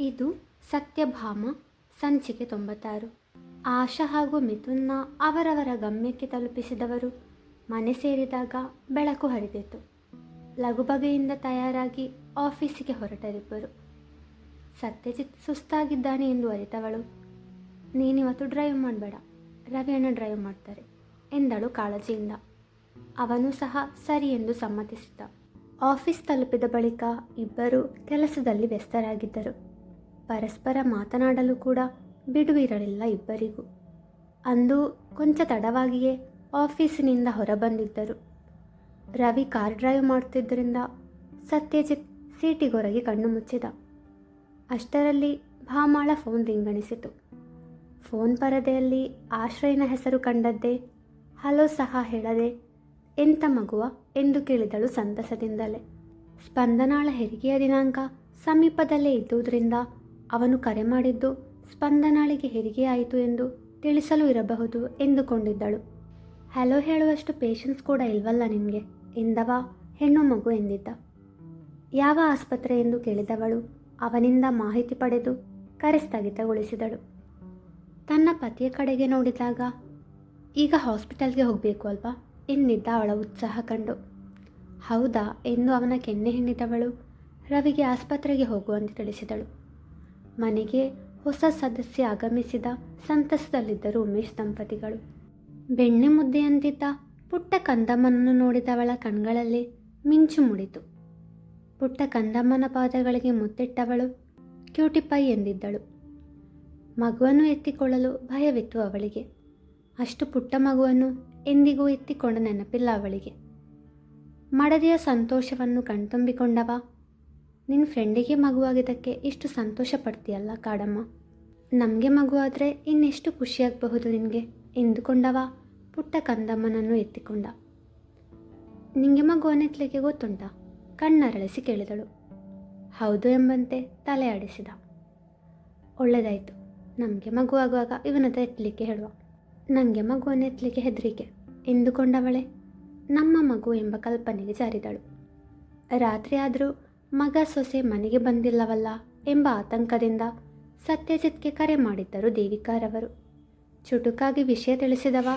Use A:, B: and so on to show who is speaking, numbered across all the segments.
A: ಇದು ಸತ್ಯಭಾಮ, ಸಂಚಿಕೆ ತೊಂಬತ್ತಾರು. ಆಶಾ ಹಾಗೂ ಮಿಥುನ್ನ ಅವರವರ ಗಮ್ಯಕ್ಕೆ ತಲುಪಿಸಿದವರು. ಮನೆ ಸೇರಿದಾಗ ಬೆಳಕು ಹರಿದಿತ್ತು. ಲಘುಬಗೆಯಿಂದ ತಯಾರಾಗಿ ಆಫೀಸಿಗೆ ಹೊರಟರಿಬ್ಬರು. ಸತ್ಯಜಿತ್ ಸುಸ್ತಾಗಿದ್ದಾನೆ ಎಂದು ಅರಿತವಳು. ನೀನಿವತ್ತು ಡ್ರೈವ್ ಮಾಡಬೇಡ ರವಿಯನ್ನು ಡ್ರೈವ್ ಮಾಡ್ತಾರೆ, ಎಂದಳು ಕಾಳಜಿಯಿಂದ. ಅವನು ಸಹ ಸರಿ ಎಂದು ಸಮ್ಮತಿಸಿದ್ದ. ಆಫೀಸ್ ತಲುಪಿದ ಬಳಿಕ ಇಬ್ಬರು ಕೆಲಸದಲ್ಲಿ ವ್ಯಸ್ತರಾಗಿದ್ದರು. ಪರಸ್ಪರ ಮಾತನಾಡಲು ಕೂಡ ಬಿಡುವಿರಲಿಲ್ಲ ಇಬ್ಬರಿಗೂ. ಅಂದು ಕೊಂಚ ತಡವಾಗಿಯೇ ಆಫೀಸಿನಿಂದ ಹೊರಬಂದಿದ್ದರು. ರವಿ ಕಾರ್ ಡ್ರೈವ್ ಮಾಡ್ತಿದ್ದರಿಂದ ಸತ್ಯಜಿತ್ ಸೀಟಿಗೊರಗಿ ಕಣ್ಣು ಮುಚ್ಚಿದ. ಅಷ್ಟರಲ್ಲಿ ಭಾಮಾಳ ಫೋನ್ ರಿಂಗಣಿಸಿತು. ಫೋನ್ ಪರದೆಯಲ್ಲಿ ಆಶ್ರಯನ ಹೆಸರು ಕಂಡದ್ದೇ, ಹಲೋ ಸಹ ಹೇಳದೆ ಎಂಥ ಮಗುವ ಎಂದು ಕೇಳಿದಳು ಸಂತಸದಿಂದಲೇ. ಸ್ಪಂದನಾಳ ಹೆರಿಗೆಯ ದಿನಾಂಕ ಸಮೀಪದಲ್ಲೇ ಇದ್ದುದರಿಂದ ಅವನು ಕರೆ ಮಾಡಿದ್ದು, ಸ್ಪಂದನಾಳಿಗೆ ಹೆರಿಗೆಯಾಯಿತು ಎಂದು ತಿಳಿಸಲು ಇರಬಹುದು ಎಂದುಕೊಂಡಿದ್ದಳು. ಹಲೋ ಹೇಳುವಷ್ಟು ಪೇಷನ್ಸ್ ಕೂಡ ಇಲ್ವಲ್ಲ ನಿನಗೆ? ಎಂದವ? ಹೆಣ್ಣು ಮಗು ಎಂದಿದ್ದ. ಯಾವ ಆಸ್ಪತ್ರೆ ಎಂದು ಕೇಳಿದವಳು ಅವನಿಂದ ಮಾಹಿತಿ ಪಡೆದು ಕರೆ ಸ್ಥಗಿತಗೊಳಿಸಿದಳು. ತನ್ನ ಪತಿಯ ಕಡೆಗೆ ನೋಡಿದಾಗ, ಈಗ ಹಾಸ್ಪಿಟಲ್ಗೆ ಹೋಗಬೇಕು ಅಲ್ವಾ? ಎಂದಿದ್ದ ಅವಳ ಉತ್ಸಾಹ ಕಂಡು. ಹೌದಾ? ಎಂದು ಅವನ ಕೆನ್ನೆ ಹಿಂಡಿದವಳು ರವಿಗೆ ಆಸ್ಪತ್ರೆಗೆ ಹೋಗುವಂತೆ ತಿಳಿಸಿದಳು. ಮನೆಗೆ ಹೊಸ ಸದಸ್ಯ ಆಗಮಿಸಿದ ಸಂತಸದಲ್ಲಿದ್ದರು ಉಮೇಶ್ ದಂಪತಿಗಳು. ಬೆಣ್ಣೆ ಮುದ್ದೆಯಂತಿದ್ದ ಪುಟ್ಟ ಕಂದಮ್ಮನನ್ನು ನೋಡಿದವಳ ಕಣ್ಗಳಲ್ಲಿ ಮಿಂಚು ಮೂಡಿತು. ಪುಟ್ಟ ಕಂದಮ್ಮನ ಪಾದಗಳಿಗೆ ಮುತ್ತಿಟ್ಟವಳು ಕ್ಯೂಟಿಪೈ ಎಂದಿದ್ದಳು. ಮಗುವನ್ನು ಎತ್ತಿಕೊಳ್ಳಲು ಭಯವಿತ್ತು ಅವಳಿಗೆ. ಅಷ್ಟು ಪುಟ್ಟ ಮಗುವನ್ನು ಎಂದಿಗೂ ಎತ್ತಿಕೊಂಡ ನೆನಪಿಲ್ಲ ಅವಳಿಗೆ. ಮಡದಿಯ ಸಂತೋಷವನ್ನು ಕಣ್ತುಂಬಿಕೊಂಡವ ನಿನ್ನ ಫ್ರೆಂಡಿಗೆ ಮಗುವಾಗಿದ್ದಕ್ಕೆ ಇಷ್ಟು ಸಂತೋಷ ಪಡ್ತೀಯಲ್ಲ ಕಾಡಮ್ಮ? ನಮಗೆ ಮಗುವಾದರೆ ಇನ್ನೆಷ್ಟು ಖುಷಿಯಾಗಬಹುದು ನಿನಗೆ? ಎಂದುಕೊಂಡವ ಪುಟ್ಟ ಕಂದಮ್ಮನನ್ನು ಎತ್ತಿಕೊಂಡ. ನಿಂಗೆ ಮಗುವನ್ನೆತ್ತಲಿಕ್ಕೆ ಗೊತ್ತುಂಟ? ಕಣ್ಣರಳಿಸಿ ಕೇಳಿದಳು. ಹೌದು ಎಂಬಂತೆ ತಲೆ ಆಡಿಸಿದ. ಒಳ್ಳೆಯದಾಯಿತು ನಮಗೆ ಮಗುವಾಗುವಾಗ ಇವನದ ಎತ್ತಲಿಕ್ಕೆ ಹೇಳುವ. ನನಗೆ ಮಗು ಅನ್ನೆತ್ತಲಿಕ್ಕೆ ಹೆದರಿಕೆ. ಎಂದುಕೊಂಡವಳೆ? ನಮ್ಮ ಮಗು ಎಂಬ ಕಲ್ಪನೆಗೆ ಜಾರಿದಳು. ರಾತ್ರಿ ಆದರೂ ಮಗ ಸೊಸೆ ಮನೆಗೆ ಬಂದಿಲ್ಲವಲ್ಲ ಎಂಬ ಆತಂಕದಿಂದ ಸತ್ಯಜಿತ್ಗೆ ಕರೆ ಮಾಡಿದ್ದರು ದೇವಿಕಾರವರು. ಚುಟುಕಾಗಿ ವಿಷಯ ತಿಳಿಸಿದವ,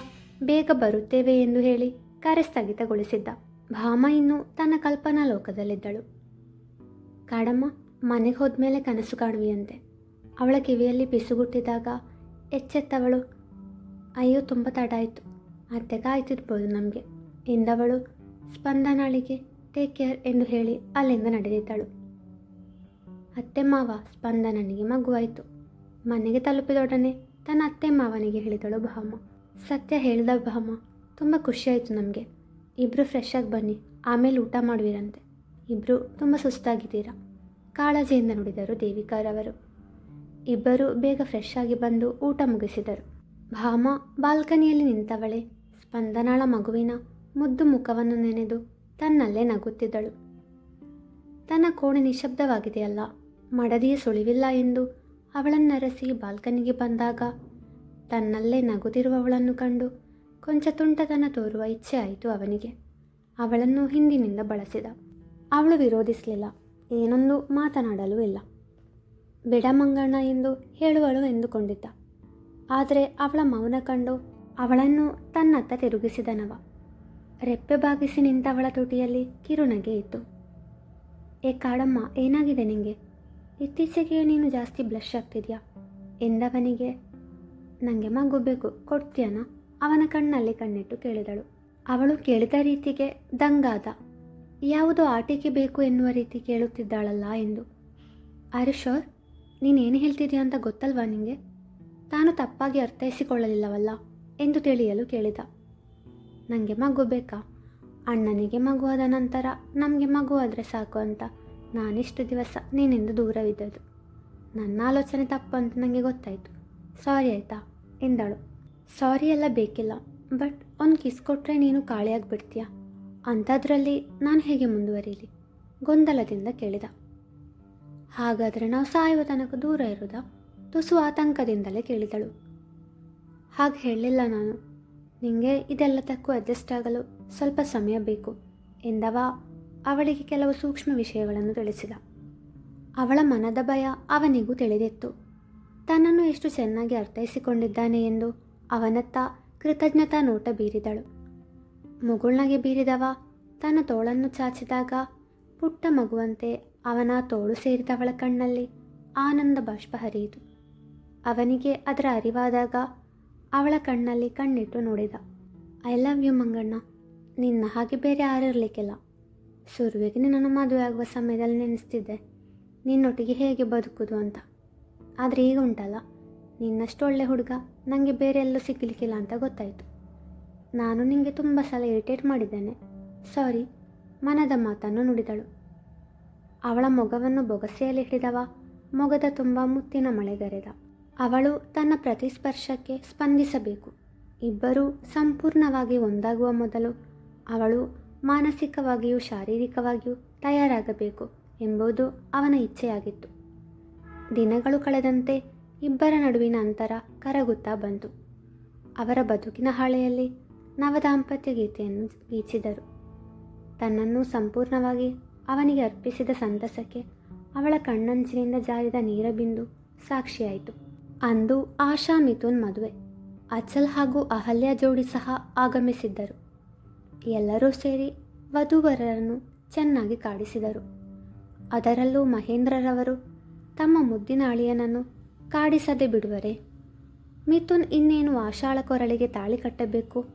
A: ಬೇಗ ಬರುತ್ತೇವೆ ಎಂದು ಹೇಳಿ ಕರೆ ಸ್ಥಗಿತಗೊಳಿಸಿದ್ದ. ಭಾಮ ಇನ್ನು ತನ್ನ ಕಲ್ಪನಾ ಲೋಕದಲ್ಲಿದ್ದಳು. ಕಾಡಮ್ಮ, ಮನೆಗೆ ಹೋದ್ಮೇಲೆ ಕನಸು ಕಾಣುವಿಯಂತೆ. ಅವಳ ಕಿವಿಯಲ್ಲಿ ಬಿಸುಗುಟ್ಟಿದಾಗ ಎಚ್ಚೆತ್ತವಳು, ಅಯ್ಯೋ, ತುಂಬ ತಡ ಆಯಿತು. ಅತ್ತೆ ಕಾಯ್ತಿರ್ಬೋದು ನಮಗೆ. ಎಂದವಳು ಸ್ಪಂದನಾಳಿಗೆ ಟೇಕ್ ಕೇರ್ ಎಂದು ಹೇಳಿ ಅಲ್ಲಿಂದ ನಡೆದಿದ್ದಳು. ಅತ್ತೆ ಮಾವ ಸ್ಪಂದನನಿಗೆ ಮಗುವಾಯಿತು. ಮನೆಗೆ ತಲುಪಿದೊಡನೆ ತನ್ನ ಅತ್ತೆ ಮಾವನಿಗೆ ಹೇಳಿದಳು ಭಾಮ. ಸತ್ಯ ಹೇಳಿದ ಭಾಮ, ತುಂಬ ಖುಷಿಯಾಯಿತು ನಮಗೆ. ಇಬ್ಬರು ಫ್ರೆಶ್ ಬನ್ನಿ, ಆಮೇಲೆ ಊಟ ಮಾಡುವಿರಂತೆ. ಇಬ್ಬರು ತುಂಬ ಸುಸ್ತಾಗಿದ್ದೀರಾ? ಕಾಳಜಿಯಿಂದ ನುಡಿದರು ದೇವಿಕಾರವರು ಇಬ್ಬರು ಬೇಗ ಫ್ರೆಶ್ ಆಗಿ ಬಂದು ಊಟ ಮುಗಿಸಿದರು. ಭಾಮ, ಬಾಲ್ಕನಿಯಲ್ಲಿ ನಿಂತವಳೆ, ಸ್ಪಂದನಾಳ ಮಗುವಿನ ಮುದ್ದು ಮುಖವನ್ನು ನೆನೆದು ತನ್ನಲ್ಲೇ ನಗುತ್ತಿದ್ದಳು. ತನ್ನ ಕೋಣೆ ನಿಶಬ್ದವಾಗಿದೆಯಲ್ಲ ಮಡದಿಯ ಸುಳಿವಿಲ್ಲ ಎಂದು ಅವಳನ್ನರಸಿ ಬಾಲ್ಕನಿಗೆ ಬಂದಾಗ ತನ್ನಲ್ಲೇ ನಗುತ್ತಿರುವವಳನ್ನು ಕಂಡು ಕೊಂಚ ತುಂಟತನ ತೋರುವ ಇಚ್ಛೆ ಆಯಿತು ಅವನಿಗೆ. ಅವಳನ್ನು ಹಿಂದಿನಿಂದ ಬಳಸಿದ. ಅವಳು ವಿರೋಧಿಸಲಿಲ್ಲ, ಏನೊಂದು ಮಾತನಾಡಲೂ ಇಲ್ಲ. ಬಿಡ ಮಂಗಣ್ಣ ಎಂದು ಹೇಳುವಳು ಎಂದುಕೊಂಡಿದ್ದ. ಆದರೆ ಅವಳ ಮೌನ ಕಂಡು ಅವಳನ್ನು ತನ್ನತ್ತ ತಿರುಗಿಸಿದನವ. ರೆಪ್ಪೆ ಬಾಗಿಸಿ ನಿಂತವಳ ತುಟಿಯಲ್ಲಿ ಕಿರುನಗೆ ಇತ್ತು. ಏ ಕಾಡಮ್ಮ, ಏನಾಗಿದೆ ನಿಂಗೆ? ಇತ್ತೀಚೆಗೆ ನೀನು ಜಾಸ್ತಿ ಬ್ಲಷ್ ಆಗ್ತಿದ್ಯಾ? ಎಂದವನಿಗೆ ನನಗೆ ಮಗು ಬೇಕು, ಕೊಡ್ತೀಯನ? ಅವನ ಕಣ್ಣಲ್ಲಿ ಕಣ್ಣಿಟ್ಟು ಕೇಳಿದಳು. ಅವಳು ಕೇಳಿದ ರೀತಿಗೆ ದಂಗಾದ, ಯಾವುದೋ ಆಟಿಕೆ ಬೇಕು ಎನ್ನುವ ರೀತಿ ಕೇಳುತ್ತಿದ್ದಾಳಲ್ಲ ಎಂದು. ಅರೆ ಶೋರ್, ನೀನೇನು ಹೇಳ್ತಿದ್ಯಾ ಅಂತ ಗೊತ್ತಲ್ವಾ ನಿಂಗೆ? ತಾನು ತಪ್ಪಾಗಿ ಅರ್ಥೈಸಿಕೊಳ್ಳಲಿಲ್ಲವಲ್ಲ? ಎಂದು ತಿಳಿಯಲು ಕೇಳಿದ. ನನಗೆ ಮಗು ಬೇಕಾ? ಅಣ್ಣನಿಗೆ ಮಗು ಆದ ನಂತರ ನಮಗೆ ಮಗು ಆದರೆ ಸಾಕು ಅಂತ. ನಾನಿಷ್ಟು ದಿವಸ ನೀನಿಂದ ದೂರವಿದ್ದದ್ದು. ನನ್ನ ಆಲೋಚನೆ ತಪ್ಪು ಅಂತ ನನಗೆ ಗೊತ್ತಾಯಿತು. ಸಾರಿ ಆಯಿತಾ? ಎಂದಳು. ಸಾರಿ ಎಲ್ಲ ಬೇಕಿಲ್ಲ ಬಟ್ ಒಂದು ಕಿಸ್ ಕೊಟ್ಟರೆ ನೀನು ಕಾಳಿಯಾಗಿಬಿಡ್ತೀಯ ಅಂಥದ್ರಲ್ಲಿ ನಾನು ಹೇಗೆ ಮುಂದುವರಿಲಿ? ಗೊಂದಲದಿಂದ ಕೇಳಿದ. ಹಾಗಾದರೆ ನಾವು ಸಾಯುವ ತನಕ ದೂರ ಇರೋದಾ ತುಸು ಆತಂಕದಿಂದಲೇ ಕೇಳಿದಳು. ಹಾಗೆ ಹೇಳಲಿಲ್ಲ ನಾನು. ನಿಮಗೆ ಇದೆಲ್ಲದಕ್ಕೂ ಅಡ್ಜಸ್ಟ್ ಆಗಲು ಸ್ವಲ್ಪ ಸಮಯ ಬೇಕು, ಎಂದವ ಅವಳಿಗೆ ಕೆಲವು ಸೂಕ್ಷ್ಮ ವಿಷಯಗಳನ್ನು ತಿಳಿಸಿದ. ಅವಳ ಮನದ ಭಯ ಅವನಿಗೂ ತಿಳಿದಿತ್ತು. ತನ್ನನ್ನು ಎಷ್ಟು ಚೆನ್ನಾಗಿ ಅರ್ಥೈಸಿಕೊಂಡಿದ್ದಾನೆ ಎಂದು ಅವನತ್ತ ಕೃತಜ್ಞತಾ ನೋಟ ಬೀರಿದಳು. ಮುಗುಳ್ನಗೆ ಬೀರಿದವ ತನ್ನ ತೋಳನ್ನು ಚಾಚಿದಾಗ ಪುಟ್ಟ ಮಗುವಂತೆ ಅವನ ತೋಳು ಸೇರಿದವಳ ಕಣ್ಣಲ್ಲಿ ಆನಂದ ಬಾಷ್ಪ ಹರಿಯಿತು. ಅವನಿಗೆ ಅದರ ಅರಿವಾದಾಗ ಅವಳ ಕಣ್ಣಲ್ಲಿ ಕಣ್ಣಿಟ್ಟು ನೋಡಿದ ಐ ಲವ್ ಯು ಮಂಗಣ್ಣ. ನಿನ್ನ ಹಾಗೆ ಬೇರೆ ಯಾರು ಇರಲಿಕ್ಕಿಲ್ಲ. ಸುರುವಿಗೆ ನಿನ್ನನ್ನು ಮದುವೆ ಆಗುವ ಸಮಯದಲ್ಲಿ ನೆನೆಸ್ತಿದ್ದೆ. ನಿನ್ನೊಟ್ಟಿಗೆ ಹೇಗೆ ಬದುಕುದು ಅಂತ. ಆದರೆ ಈಗ ಉಂಟಲ್ಲ. ನಿನ್ನಷ್ಟು ಒಳ್ಳೆ ಹುಡುಗ ನನಗೆ ಬೇರೆ ಎಲ್ಲೂ ಸಿಗಲಿಕ್ಕಿಲ್ಲ ಅಂತ ಗೊತ್ತಾಯಿತು. ನಾನು ನಿನಗೆ ತುಂಬ ಸಲ ಇರಿಟೇಟ್ ಮಾಡಿದ್ದೇನೆ. ಸಾರಿ, ಮನದ ಮಾತನ್ನು ನುಡಿದಳು. ಅವಳ ಮೊಗವನ್ನು ಬೊಗಸೆಯಲ್ಲಿ ಹಿಡಿದವ, ಮೊಗದ ತುಂಬ ಮುತ್ತಿನ ಮಳೆಗರೆದ. ಅವಳು ತನ್ನ ಪ್ರತಿಸ್ಪರ್ಶಕ್ಕೆ ಸ್ಪಂದಿಸಬೇಕು. ಇಬ್ಬರೂ ಸಂಪೂರ್ಣವಾಗಿ ಒಂದಾಗುವ ಮೊದಲು ಅವಳು ಮಾನಸಿಕವಾಗಿಯೂ ಶಾರೀರಿಕವಾಗಿಯೂ ತಯಾರಾಗಬೇಕು ಎಂಬುದು ಅವನ ಇಚ್ಛೆಯಾಗಿತ್ತು. ದಿನಗಳು ಕಳೆದಂತೆ ಇಬ್ಬರ ನಡುವಿನ ಅಂತರ ಕರಗುತ್ತಾ ಬಂತು. ಅವರ ಬದುಕಿನ ಹಾಳೆಯಲ್ಲಿ ನವದಾಂಪತ್ಯ ಗೀತೆಯನ್ನು ಗೀಚಿದರು. ತನ್ನನ್ನು ಸಂಪೂರ್ಣವಾಗಿ ಅವನಿಗೆ ಅರ್ಪಿಸಿದ ಸಂತಸಕ್ಕೆ ಅವಳ ಕಣ್ಣಂಚಿನಿಂದ ಜಾರಿದ ನೀರಬಿಂದು ಸಾಕ್ಷಿಯಾಯಿತು. ಅಂದು ಆಶಾ ಮಿಥುನ್ ಮದುವೆ. ಅಚಲ್ ಹಾಗೂ ಅಹಲ್ಯ ಜೋಡಿ ಸಹ ಆಗಮಿಸಿದ್ದರು. ಎಲ್ಲರೂ ಸೇರಿ ವಧುವರರನ್ನು ಚೆನ್ನಾಗಿ ಕಾಡಿಸಿದರು. ಅದರಲ್ಲೂ ಮಹೇಂದ್ರರವರು ತಮ್ಮ ಮುದ್ದಿನ ಅಳಿಯನನ್ನು ಕಾಡಿಸದೆ ಬಿಡುವರೆ. ಮಿಥುನ್ ಇನ್ನೇನು ಆಶಾಳ ಕೊರಳಿಗೆ ತಾಳಿ ಕಟ್ಟಬೇಕು?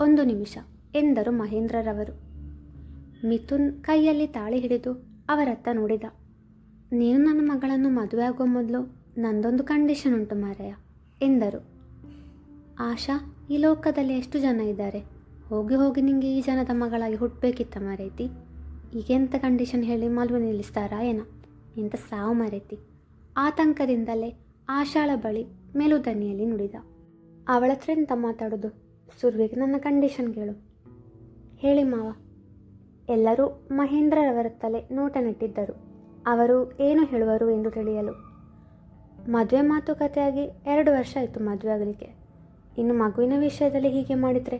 A: ಒಂದು ನಿಮಿಷ, ಎಂದರು ಮಹೇಂದ್ರರವರು. ಮಿಥುನ್ ಕೈಯಲ್ಲಿ ತಾಳಿ ಹಿಡಿದು ಅವರತ್ತ ನೋಡಿದ. ನೀನು ನನ್ನ ಮಗಳನ್ನು ಮದುವೆ ಆಗೋ ಮೊದಲು ನಂದೊಂದು ಕಂಡೀಷನ್ ಉಂಟು ಮಾರಾಯ ಎಂದರು. ಆಶಾ, ಈ ಲೋಕದಲ್ಲಿ ಎಷ್ಟು ಜನ ಇದ್ದಾರೆ? ಹೋಗಿ ಹೋಗಿ ನಿಮಗೆ ಈ ಜನದ ಮಗಳಾಗಿ ಹುಟ್ಟಬೇಕಿತ್ತ ಮರೈತಿ? ಈಗೆಂತ ಕಂಡೀಷನ್ ಹೇಳಿ ಮಲ್ವೆ ನಿಲ್ಲಿಸ್ತಾರಾ ಏನ? ಇಂಥ ಸಾವು ಮರೆತಿ? ಆತಂಕದಿಂದಲೇ ಆಶಾಳ ಬಳಿ ಮೇಲುದನಿಯಲ್ಲಿ ನುಡಿದ. ಅವಳ ಹತ್ರ ಎಂತ ಮಾತಾಡೋದು? ಸುರ್ವಿಗೆ ನನ್ನ ಕಂಡೀಷನ್ ಕೇಳು. ಹೇಳಿ ಮಾವ. ಎಲ್ಲರೂ ಮಹೇಂದ್ರರವರ ತಲೆ ನೋಟ ನೆಟ್ಟಿದ್ದರು ಅವರು ಏನು ಹೇಳುವರು ಎಂದು ತಿಳಿಯಲು ಮದುವೆ ಮಾತುಕತೆಯಾಗಿ ಎರಡು ವರ್ಷ ಆಯಿತು ಮದುವೆ ಆಗಲಿಕ್ಕೆ. ಇನ್ನು ಮಗುವಿನ ವಿಷಯದಲ್ಲಿ ಹೀಗೆ ಮಾಡಿದರೆ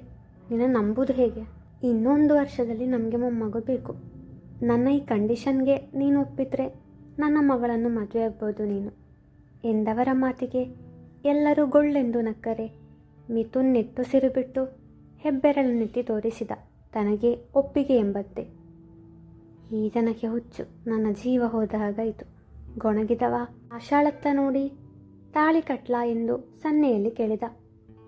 A: ನಿನ್ನ ನಂಬುದು ಹೇಗೆ? ಇನ್ನೊಂದು ವರ್ಷದಲ್ಲಿ ನಮಗೆ ಮೊಮ್ಮಗು ಬೇಕು. ನನ್ನ ಈ ಕಂಡೀಷನ್ಗೆ ನೀನು ಒಪ್ಪಿದ್ರೆ ನನ್ನ ಮಗಳನ್ನು ಮದುವೆ ಆಗ್ಬೋದು ನೀನು. ಎಂದವರ ಮಾತಿಗೆ ಎಲ್ಲರೂ ಗೊಳ್ಳೆಂದು ನಕ್ಕರೆ. ಮಿಥುನ್ ನೆಟ್ಟು ಬಿಟ್ಟು ಹೆಬ್ಬೆರಳು ನೆತ್ತಿ ತೋರಿಸಿದ ತನಗೆ ಒಪ್ಪಿಗೆ ಎಂಬಂತೆ. ಈ ಜನಕ್ಕೆ ಹುಚ್ಚು. ನನ್ನ ಜೀವ ಹೋದ ಹಾಗಾಯಿತು. ಗೊಣಗಿದವ. ಆಶಾಳತ್ತ ನೋಡಿ, ತಾಳಿ ಕಟ್ಲಾ ಎಂದು ಸನ್ನೆಯಲ್ಲಿ ಕೇಳಿದ.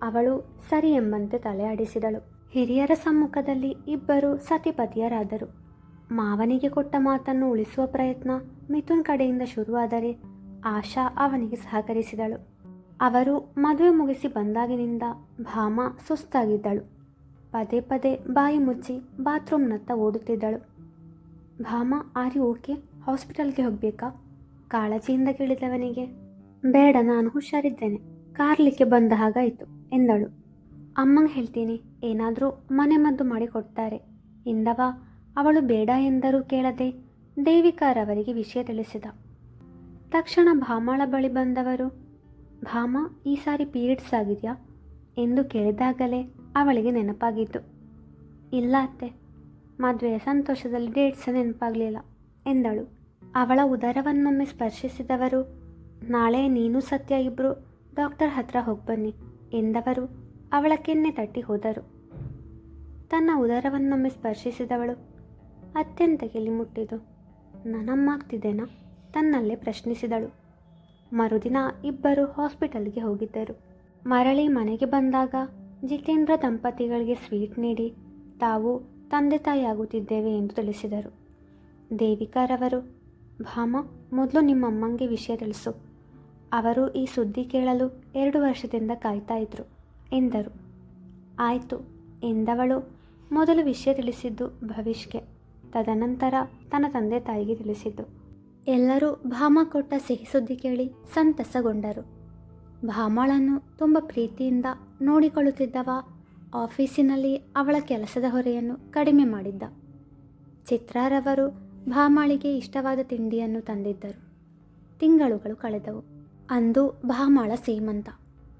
A: ಅವಳು ಸರಿ ಎಂಬಂತೆ ತಲೆ ಆಡಿಸಿದಳು. ಹಿರಿಯರ ಸಮ್ಮುಖದಲ್ಲಿ ಇಬ್ಬರು ಸತಿಪತಿಯರಾದರು. ಮಾವನಿಗೆ ಕೊಟ್ಟ ಮಾತನ್ನು ಉಳಿಸುವ ಪ್ರಯತ್ನ ಮಿಥುನ್ ಕಡೆಯಿಂದ ಶುರುವಾದರೆ ಆಶಾ ಅವನಿಗೆ ಸಹಕರಿಸಿದಳು. ಅವರು ಮದುವೆ ಮುಗಿಸಿ ಬಂದಾಗಿನಿಂದ ಭಾಮ ಸುಸ್ತಾಗಿದ್ದಳು. ಪದೇ ಪದೇ ಬಾಯಿ ಮುಚ್ಚಿ ಬಾತ್ರೂಮ್ನತ್ತ ಓಡುತ್ತಿದ್ದಳು. ಭಾಮ ಆರಿ ಓಕೆ? ಹಾಸ್ಪಿಟಲ್ಗೆ ಹೋಗಬೇಕಾ? ಕಾಳಜಿಯಿಂದ ಕೇಳಿದವನಿಗೆ, ಬೇಡ, ನಾನು ಹುಷಾರಿದ್ದೇನೆ. ಕಾರ್ಲಿಕ್ಕೆ ಬಂದ ಹಾಗಾಯಿತು, ಎಂದಳು. ಅಮ್ಮಂಗೆ ಹೇಳ್ತೀನಿ, ಏನಾದರೂ ಮನೆ ಮದ್ದು ಮಾಡಿ ಕೊಡ್ತಾರೆ ಎಂದವ ಅವಳು ಬೇಡ ಎಂದರೂ ಕೇಳದೆ ದೇವಿಕಾರವರಿಗೆ ವಿಷಯ ತಿಳಿಸಿದ. ತಕ್ಷಣ ಭಾಮಾಳ ಬಳಿ ಬಂದವರು, ಭಾಮ, ಈ ಸಾರಿ ಪೀರಿಯಡ್ಸ್ ಆಗಿದೆಯಾ? ಎಂದು ಕೇಳಿದಾಗಲೇ ಅವಳಿಗೆ ನೆನಪಾಗಿತ್ತು. ಇಲ್ಲ, ಅತ್ತೆ. ಮದುವೆಯ ಸಂತೋಷದಲ್ಲಿ ಡೇಟ್ಸ್ ನೆನಪಾಗಲಿಲ್ಲ, ಎಂದಳು. ಅವಳ ಉದರವನ್ನೊಮ್ಮೆ ಸ್ಪರ್ಶಿಸಿದವರು, ನಾಳೆ ನೀನು ಸತ್ಯ ಇಬ್ಬರು ಡಾಕ್ಟರ್ ಹತ್ರ ಹೋಗ್ಬನ್ನಿ ಎಂದವರು ಅವಳ ಕೆನ್ನೆ ತಟ್ಟಿ ಹೋದರು. ತನ್ನ ಉದರವನ್ನೊಮ್ಮೆ ಸ್ಪರ್ಶಿಸಿದವಳು ಅತ್ಯಂತ ಕಿಲಿ ಮುಟ್ಟಿದು ನನಮ್ಮಾಗ್ತಿದ್ದೇನಾ? ತನ್ನಲ್ಲೇ ಪ್ರಶ್ನಿಸಿದಳು. ಮರುದಿನ ಇಬ್ಬರು ಹಾಸ್ಪಿಟಲ್ಗೆ ಹೋಗಿದ್ದರು. ಮರಳಿ ಮನೆಗೆ ಬಂದಾಗ ಜಿತೇಂದ್ರ ದಂಪತಿಗಳಿಗೆ ಸ್ವೀಟ್ ನೀಡಿ ತಾವು ತಂದೆ ತಾಯಿಯಾಗುತ್ತಿದ್ದೇವೆ ಎಂದು ತಿಳಿಸಿದರು. ದೇವಿಕಾರವರು ಭಾಮ, ಮೊದಲು ನಿಮ್ಮ ಅಮ್ಮಂಗೆ ವಿಷಯ ತಿಳಿಸು. ಅವರು ಈ ಸುದ್ದಿ ಕೇಳಲು ಎರಡು ವರ್ಷದಿಂದ ಕಾಯ್ತಾ ಇದ್ರು. ಎಂದರು. ಆಯಿತು, ಎಂದವಳು. ಮೊದಲು ವಿಷಯ ತಿಳಿಸಿದ್ದು ಭವಿಷ್ಗೆ. ತದನಂತರ ತನ್ನ ತಂದೆ ತಾಯಿಗೆ ತಿಳಿಸಿದ್ದು. ಎಲ್ಲರೂ ಭಾಮ ಕೊಟ್ಟ ಸಿಹಿ ಸುದ್ದಿ ಕೇಳಿ ಸಂತಸಗೊಂಡರು. ಭಾಮಳನ್ನು ತುಂಬ ಪ್ರೀತಿಯಿಂದ ನೋಡಿಕೊಳ್ಳುತ್ತಿದ್ದವ ಆಫೀಸಿನಲ್ಲಿ ಅವಳ ಕೆಲಸದ ಹೊರೆಯನ್ನು ಕಡಿಮೆ ಮಾಡಿದ್ದ. ಚಿತ್ರಾರವರು ಭಾಮಾಳಿಗೆ ಇಷ್ಟವಾದ ತಿಂಡಿಯನ್ನು ತಂದಿದ್ದರು. ತಿಂಗಳುಗಳು ಕಳೆದವು. ಅಂದು ಭಾಮಾಳ ಸೀಮಂತ.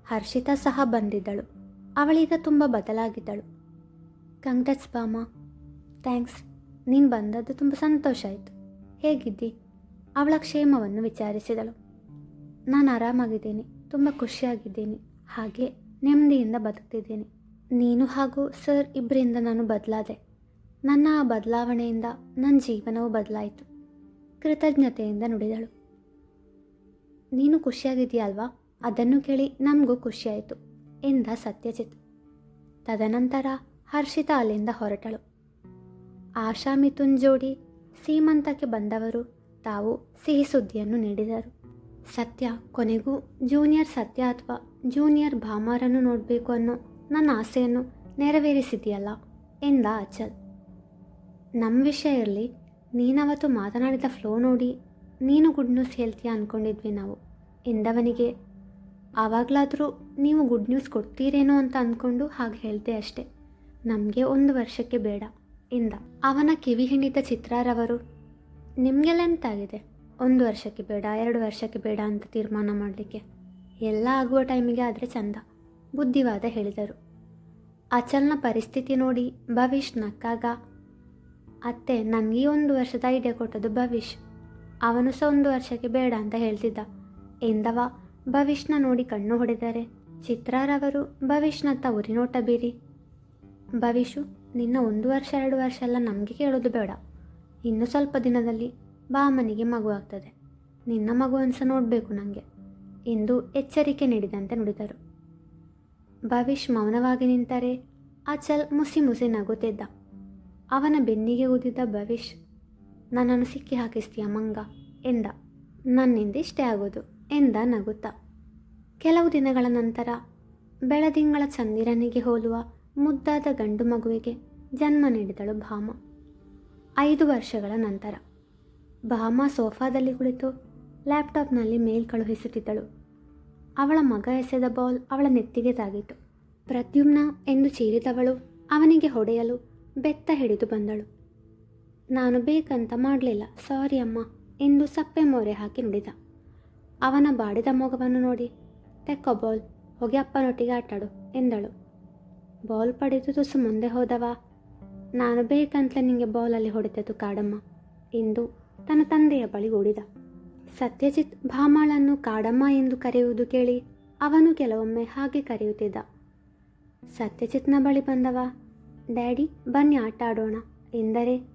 A: ಹರ್ಷಿತಾ ಸಹ ಬಂದಿದ್ದಳು. ಅವಳೀಗ ತುಂಬ ಬದಲಾಗಿದ್ದಳು. ಕಂಗ್ರೆಸ್ ಭಾಮ ಥ್ಯಾಂಕ್ಸ್. ನೀನು ಬಂದದ್ದು ತುಂಬ ಸಂತೋಷ ಆಯಿತು. ಹೇಗಿದ್ದಿ? ಅವಳ ಕ್ಷೇಮವನ್ನು ವಿಚಾರಿಸಿದಳು. ನಾನು ಆರಾಮಾಗಿದ್ದೀನಿ. ತುಂಬ ಖುಷಿಯಾಗಿದ್ದೀನಿ. ಹಾಗೆ ನೆಮ್ಮದಿಯಿಂದ ಬದುಕ್ತಿದ್ದೀನಿ. ನೀನು ಹಾಗೂ ಸರ್ ಇಬ್ಬರಿಂದ ನಾನು ಬದಲಾದೆ. ನನ್ನ ಆ ಬದಲಾವಣೆಯಿಂದ ನನ್ನ ಜೀವನವೂ ಬದಲಾಯಿತು. ಕೃತಜ್ಞತೆಯಿಂದ ನುಡಿದಳು. ನೀನು ಖುಷಿಯಾಗಿದೆಯಲ್ವಾ ಅದನ್ನು ಕೇಳಿ ನಮಗೂ ಖುಷಿಯಾಯಿತು ಎಂದ ಸತ್ಯಜಿತ್. ತದನಂತರ ಹರ್ಷಿತಾ ಅಲ್ಲಿಂದ ಹೊರಟಳು. ಆಶಾ ಮಿಥುನ್ ಜೋಡಿ ಸೀಮಂತಕ್ಕೆ ಬಂದವರು ತಾವು ಸಿಹಿ ಸುದ್ದಿಯನ್ನು ನೀಡಿದರು. ಸತ್ಯ ಕೊನೆಗೂ ಜೂನಿಯರ್ ಸತ್ಯ ಅಥವಾ ಜೂನಿಯರ್ ಭಾಮಾರನ್ನು ನೋಡಬೇಕು ಅನ್ನೋ ನನ್ನ ಆಸೆಯನ್ನು ನೆರವೇರಿಸಿದೆಯಲ್ಲ ಎಂದ ಅಚಲ್. ನಮ್ಮ ವಿಷಯ ಇರಲಿ ನೀನವತ್ತು ಮಾತನಾಡಿದ ಫ್ಲೋ ನೋಡಿ ನೀನು ಗುಡ್ ನ್ಯೂಸ್ ಹೇಳ್ತೀಯ ಅಂದ್ಕೊಂಡಿದ್ವಿ ನಾವು. ಎಂದವನಿಗೆ, ಆವಾಗಲಾದರೂ ನೀವು ಗುಡ್ ನ್ಯೂಸ್ ಕೊಡ್ತೀರೇನೋ ಅಂತ ಅಂದ್ಕೊಂಡು ಹಾಗೆ ಹೇಳ್ತೆ ಅಷ್ಟೆ. ನಮಗೆ ಒಂದು ವರ್ಷಕ್ಕೆ ಬೇಡ, ಎಂದ. ಅವನ ಕಿವಿ ಹಿಂಡಿದ ಚಿತ್ರಾರವರು ನಿಮಗೆಲ್ಲ ಎಂತಾಗಿದೆ? ಒಂದು ವರ್ಷಕ್ಕೆ ಬೇಡ, ಎರಡು ವರ್ಷಕ್ಕೆ ಬೇಡ ಅಂತ ತೀರ್ಮಾನ ಮಾಡಲಿಕ್ಕೆ. ಎಲ್ಲ ಆಗುವ ಟೈಮಿಗೆ ಆದರೆ ಚಂದ, ಬುದ್ಧಿವಾದ ಹೇಳಿದರು. ಅಚಲ್ನ ಪರಿಸ್ಥಿತಿ ನೋಡಿ ಭವಿಷ್ಯ ನಕ್ಕಾಗ ಅತ್ತೆ, ನನಗೆ ಒಂದು ವರ್ಷದ ಐಡಿಯಾ ಕೊಟ್ಟದ್ದು ಭವಿಷ್ ಅವನು ಸಹ ಒಂದು ವರ್ಷಕ್ಕೆ ಬೇಡ ಅಂತ ಹೇಳ್ತಿದ್ದ. ಎಂದವ, ಭವಿಷ್ನ ನೋಡಿ ಕಣ್ಣು ಹೊಡೆದರೆ. ಚಿತ್ರಾರವರು ಭವಿಷ್ನತ್ತ ಉರಿನೋಟ ಬೀರಿ. ಭವಿಷು ನಿನ್ನ ಒಂದು ವರ್ಷ, ಎರಡು ವರ್ಷ ಎಲ್ಲ ನಮಗೆ ಕೇಳೋದು ಬೇಡ. ಇನ್ನು ಸ್ವಲ್ಪ ದಿನದಲ್ಲಿ ಬಾಮನಿಗೆ ಮಗು ಆಗ್ತದೆ. ನಿನ್ನ ಮಗು ಅನ್ಸ ನೋಡಬೇಕು ನನಗೆ ಎಂದು ಎಚ್ಚರಿಕೆ ನೀಡಿದಂತೆ ನುಡಿದರು. ಭವಿಷ್ ಮೌನವಾಗಿ ನಿಂತರೆ ಅಚಲ್ ಮುಸಿ ಮುಸಿ ನಗುತ್ತಿದ್ದ. ಅವನ ಬೆನ್ನಿಗೆ ಉದಿದ ಭವಿಷ್, ನನ್ನನ್ನು ಸಿಕ್ಕಿ ಹಾಕಿಸ್ತೀಯ ಮಂಗ ಎಂದ. ನನ್ನಿಂದ ಇಷ್ಟೇ ಆಗೋದು ಎಂದ ನಗುತ್ತ. ಕೆಲವು ದಿನಗಳ ನಂತರ ಬೆಳದಿಂಗಳ ಚಂದಿರನಿಗೆ ಹೋಲುವ ಮುದ್ದಾದ ಗಂಡು ಮಗುವಿಗೆ ಜನ್ಮ ನೀಡಿದಳು ಭಾಮ. ಐದು ವರ್ಷಗಳ ನಂತರ ಭಾಮ ಸೋಫಾದಲ್ಲಿ ಕುಳಿತು ಲ್ಯಾಪ್ಟಾಪ್ನಲ್ಲಿ ಮೇಲ್ ಕಳುಹಿಸುತ್ತಿದ್ದಳು. ಅವಳ ಮಗ ಎಸೆದ ಬಾಲ್ ಅವಳ ನೆತ್ತಿಗೆ ತಾಗಿತು ಪ್ರದ್ಯುಮ್ನ ಎಂದು ಚೀರಿದವಳು ಅವನಿಗೆ ಹೊಡೆಯಲು ಬೆತ್ತ ಹಿಡಿದು ಬಂದಳು. ನಾನು ಬೇಕಂತ ಮಾಡಲಿಲ್ಲ, ಸಾರಿ ಅಮ್ಮ, ಎಂದು ಸಪ್ಪೆ ಮೋರೆ ಹಾಕಿ ನುಡಿದ. ಅವನ ಬಾಡಿದ ಮೊಗವನ್ನು ನೋಡಿ ತೆಕ್ಕೋ ಬಾಲ್ ಹೋಗಿ ಅಪ್ಪನೊಟ್ಟಿಗೆ ಆಟಾಡು, ಎಂದಳು. ಬಾಲ್ ಪಡೆದು ತುಸು ಮುಂದೆ ಹೋದವ, ನಾನು ಬೇಕಂತಲೇ ನಿಂಗೆ ಬಾಲಲ್ಲಿ ಹೊಡೆದದ್ದು ಕಾಡಮ್ಮ, ಎಂದು ತನ್ನ ತಂದೆಯ ಬಳಿ ಓಡಿದ ಸತ್ಯಜಿತ್, ಭಾಮಾಳನ್ನು ಕಾಡಮ್ಮ ಎಂದು ಕರೆಯುವುದು ಕೇಳಿ ಅವನು ಕೆಲವೊಮ್ಮೆ ಹಾಗೆ ಕರೆಯುತ್ತಿದ್ದ. ಸತ್ಯಜಿತ್ನ ಬಳಿ ಬಂದವ ಡ್ಯಾಡಿ, ಬನ್ನಿ ಆಟ ಆಡೋಣ ಎಂದರೆ?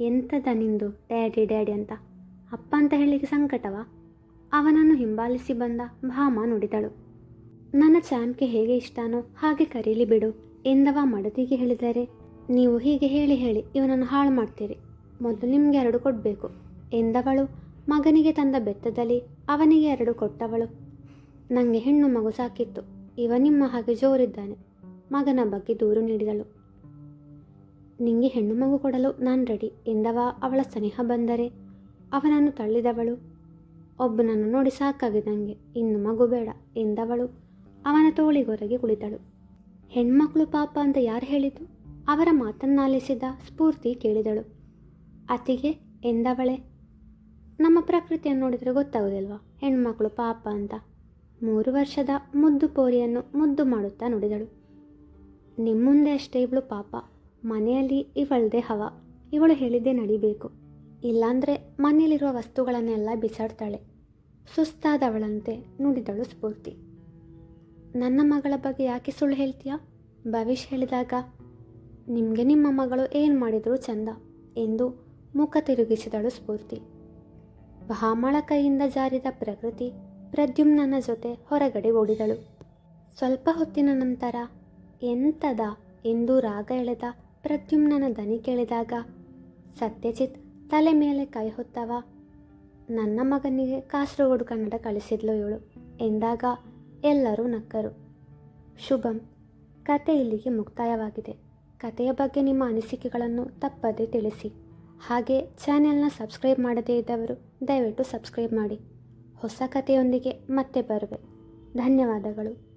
A: ಎಂಥದ ನಿಂದು? ಡ್ಯಾಡಿ ಡ್ಯಾಡಿ ಅಂತ. ಅಪ್ಪ ಅಂತ ಹೇಳಿಕ್ಕೆ ಸಂಕಟವ? ಅವನನ್ನು ಹಿಂಬಾಲಿಸಿ ಬಂದ ಭಾಮ ನುಡಿದಳು. ನನ್ನ ಚಾಂಪ್ಗೆ ಹೇಗೆ ಇಷ್ಟನೋ ಹಾಗೆ ಕರೀಲಿ ಬಿಡು. ಎಂದವ ಮಡದಿಗೆ ಹೇಳಿದರೆ? ನೀವು ಹೀಗೆ ಹೇಳಿ ಹೇಳಿ ಇವನನ್ನು ಹಾಳು ಮಾಡ್ತೀರಿ. ಮೊದಲು ನಿಮಗೆ ಎರಡು ಕೊಡಬೇಕು. ಎಂದವಳು? ಮಗನಿಗೆ ತಂದ ಬೆತ್ತದಲ್ಲಿ ಅವನಿಗೆ ಎರಡು ಕೊಟ್ಟವಳು. ನನಗೆ ಹೆಣ್ಣು ಮಗು ಸಾಕಿತ್ತು. ಇವ ನಿಮ್ಮ ಹಾಗೆ ಜೋರಿದ್ದಾನೆ. ಮಗನ ಬಗ್ಗೆ ದೂರು ನೀಡಿದಳು. ನಿಂಗೆ ಹೆಣ್ಣು ಮಗು ಕೊಡಲು ನಾನು ರೆಡಿ ಎಂದವ ಅವಳ ಸ್ನೇಹ ಬಂದರೆ. ಅವನನ್ನು ತಳ್ಳಿದವಳು. ಒಬ್ಬನನ್ನು ನೋಡಿ ಸಾಕಾಗಿದೆ ನನಗೆ ಇನ್ನು ಮಗು ಬೇಡ ಎಂದವಳು. ಅವನ ತೋಳಿಗೊರಗೆ ಕುಳಿತಳು. ಹೆಣ್ಮಕ್ಳು ಪಾಪ ಅಂತ ಯಾರು ಹೇಳಿದ್ದು? ಅವರ ಮಾತನ್ನಾಲಿಸಿದ ಸ್ಫೂರ್ತಿ ಕೇಳಿದಳು. ಅತಿಗೆ ಎಂದವಳೆ, ನಮ್ಮ ಪ್ರಕೃತಿಯನ್ನು ನೋಡಿದರೆ ಗೊತ್ತಾಗೋದಿಲ್ವಾ? ಹೆಣ್ಮಕ್ಳು ಪಾಪ ಅಂತ. ಮೂರು ವರ್ಷದ ಮುದ್ದು ಪೋರಿಯನ್ನು ಮುದ್ದು ಮಾಡುತ್ತಾ ನುಡಿದಳು. ನಿಮ್ಮುಂದೆ ಅಷ್ಟೇ ಇವಳು ಪಾಪ. ಮನೆಯಲ್ಲಿ ಇವಳದೇ ಹವ. ಇವಳು ಹೇಳಿದ್ದೇ ನಡಿಬೇಕು. ಇಲ್ಲಾಂದರೆ ಮನೆಯಲ್ಲಿರುವ ವಸ್ತುಗಳನ್ನೆಲ್ಲ ಬಿಸಾಡ್ತಾಳೆ. ಸುಸ್ತಾದವಳಂತೆ ನುಡಿದಳು ಸ್ಫೂರ್ತಿ. ನನ್ನ ಮಗಳ ಬಗ್ಗೆ ಯಾಕೆ ಸುಳ್ಳು ಹೇಳ್ತೀಯಾ? ಭವಿಷ್ ಹೇಳಿದಾಗ, ನಿಮಗೆ ನಿಮ್ಮ ಮಗಳು ಏನು ಮಾಡಿದರೂ ಚಂದ ಎಂದು ಮುಖ ತಿರುಗಿಸಿದಳು ಸ್ಫೂರ್ತಿ. ಭಾಮಳ ಕೈಯಿಂದ ಜಾರಿದ ಪ್ರಕೃತಿ ಪ್ರದ್ಯುಮ್ನನ ಜೊತೆ ಹೊರಗಡೆ ಓಡಿದಳು. ಸ್ವಲ್ಪ ಹೊತ್ತಿನ ನಂತರ, ಎಂತದ ಎಂದು ರಾಗ ಎಳೆದ ಪ್ರದ್ಯುಮ್ನನ ದನಿ ಕೇಳಿದಾಗ, ಸತ್ಯಜಿತ್, ತಲೆ ಮೇಲೆ ಕೈ ಹೊತ್ತವ. ನನ್ನ ಮಗನಿಗೆ ಕಾಸರಗೋಡು ಕನ್ನಡ ಕಳಿಸಿದ್ಲು ಇವಳು. ಎಂದಾಗ ಎಲ್ಲರೂ ನಕ್ಕರು. ಶುಭಂ, ಕತೆ ಇಲ್ಲಿಗೆ ಮುಕ್ತಾಯವಾಗಿದೆ. ಕತೆಯ ಬಗ್ಗೆ ನಿಮ್ಮ ಅನಿಸಿಕೆಗಳನ್ನು ತಪ್ಪದೇ ತಿಳಿಸಿ. ಹಾಗೆ ಚಾನೆಲ್ನ ಸಬ್ಸ್ಕ್ರೈಬ್ ಮಾಡದೇ ಇದ್ದವರು ದಯವಿಟ್ಟು ಸಬ್ಸ್ಕ್ರೈಬ್ ಮಾಡಿ. ಹೊಸ ಕಥೆಯೊಂದಿಗೆ ಮತ್ತೆ ಬರುವೆ. ಧನ್ಯವಾದಗಳು.